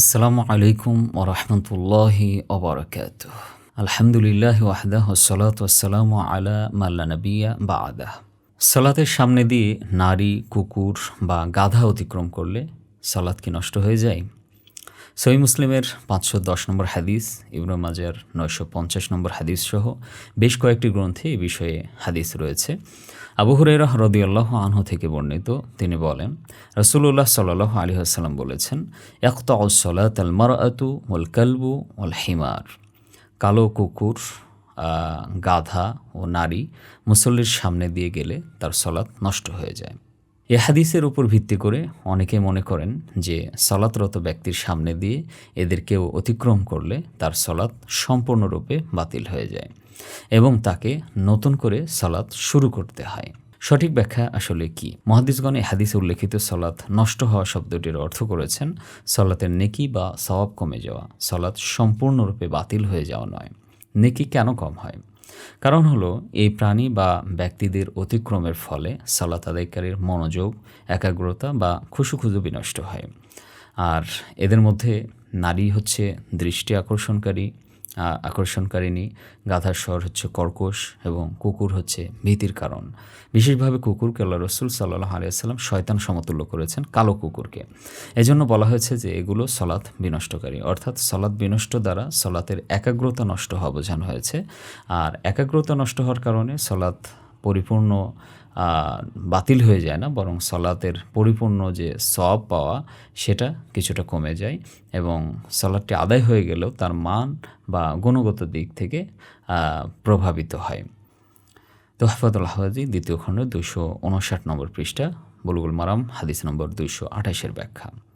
আসসালামু আলাইকুম ওরহমতুল্লাহি ওবরাকাত আলহামদুলিল্লাহ ওয়াহদাহ সালাত ওসালাম আলা মাল্লা নবিয়া বা আদা সালাতের সামনে দিয়ে নারী, কুকুর বা গাধা অতিক্রম করলে সালাদ কি নষ্ট হয়ে যায়? সই মুসলিমের পাঁচশো দশ নম্বর হাদিস, ইবনু মাজার নয়শো পঞ্চাশ নম্বর হাদিস সহ বেশ কয়েকটি গ্রন্থে এ বিষয়ে হাদিস রয়েছে। আবু হুরেরাহ রদিয়াল্লাহ আনহু থেকে বর্ণিত, তিনি বলেন রসুল্লাহ সাল্লাহ আলী আসসালাম বলেছেন একতা সলাত আল মারাতু ওল কালবু ওল হিমার। কালো কুকুর গাধা ও নারী মুসল্লির সামনে দিয়ে গেলে তার সলাৎ নষ্ট হয়ে যায়। এ হাদিসের উপর ভিত্তি করে অনেকে মনে করেন যে সলাতরত ব্যক্তির সামনে দিয়ে এদেরকেও অতিক্রম করলে তার সলাৎ সম্পূর্ণরূপে বাতিল হয়ে যায় এবং তাকে নতুন করে সলাৎ শুরু করতে হয়। সঠিক ব্যাখ্যা আসলে কি? মহাদিসগণে হাদিসে উল্লেখিত সলাৎ নষ্ট হওয়া শব্দটির অর্থ করেছেন সলাতের নেকি বা সওয়াব কমে যাওয়া সলাৎ সম্পূর্ণরূপে বাতিল হয়ে যাওয়া নয়। নেকি কেন কম হয়? কারণ হলো, এই প্রাণী বা ব্যক্তিদের অতিক্রমের ফলে সালাত আদায়কারীর মনোযোগ, একাগ্রতা বা খুশুখুজু বিনষ্ট হয়। আর এদের মধ্যে নারী হচ্ছে দৃষ্টি আকর্ষণকারী আকর্ষণকারিণী। গাধার স্বর হচ্ছে কর্কশ এবং কুকুর হচ্ছে ভীতির কারণ। বিশেষভাবে কুকুরকে আল্লাহ রসুল সাল্লাহ আলিয়াল্লাম শয়তান সমতুল্য করেছেন কালো কুকুরকে। এজন্য বলা হয়েছে যে এগুলো সলাৎ বিনষ্টকারী। অর্থাৎ সলাৎ বিনষ্ট দ্বারা সলাতের একাগ্রতা নষ্ট হওয়া বোঝানো হয়েছে। আর একাগ্রতা নষ্ট হওয়ার কারণে সলাৎ পরিপূর্ণ বাতিল হয়ে যায় না, বরং সলাতের পরিপূর্ণ যে সব পাওয়া, সেটা কিছুটা কমে যায় এবং সলাদটি আদায় হয়ে গেলেও তার মান বা গুণগত দিক থেকে প্রভাবিত হয়। তো হাফাতুল হাফাজি দ্বিতীয় খণ্ড দুশো উনষাট নম্বর পৃষ্ঠা, বুলগুল মারাম, হাদিস নম্বর দুইশো আঠাশের ব্যাখ্যা।